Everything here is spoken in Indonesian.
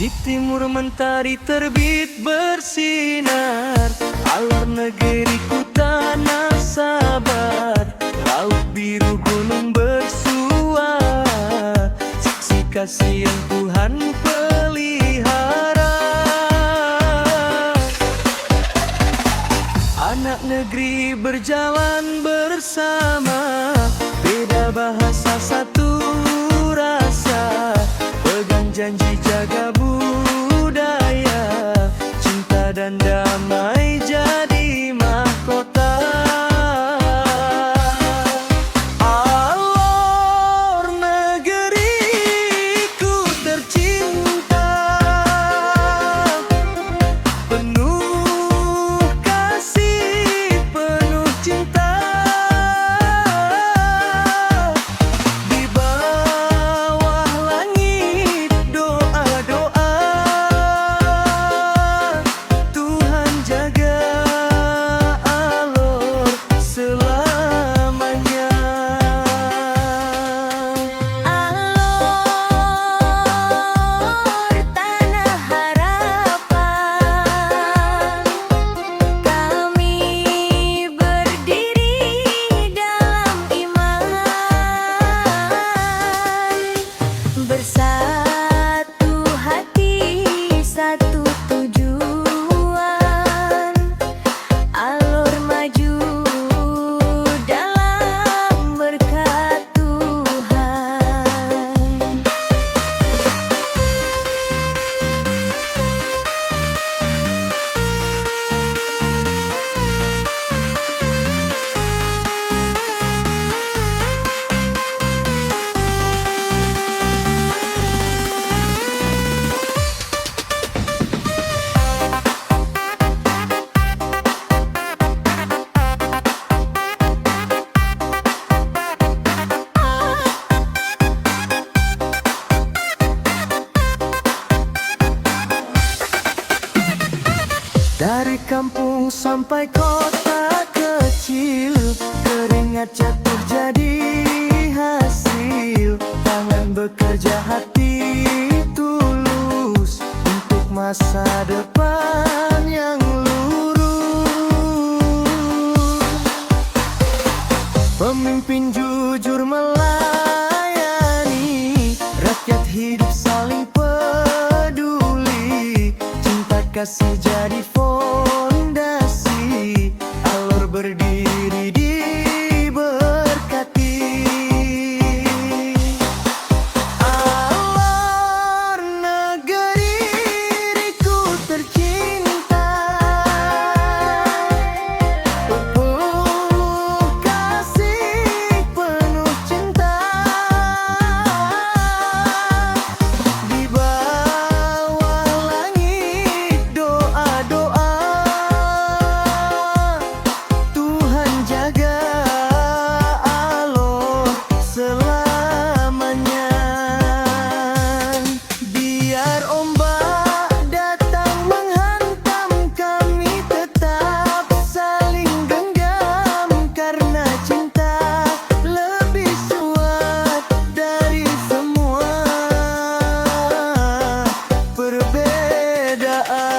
Di timur mentari terbit bersinar Alur negeriku tanah sabar Laut biru gunung bersua Saksi kasih yang Tuhan pelihara. Anak negeri berjalan bersama Beda bahasa satu rasa Pegang janji jaga sampai kota kecil Keringat jatuh jadi hasil. Tangan bekerja hati tulus Untuk masa depan uh,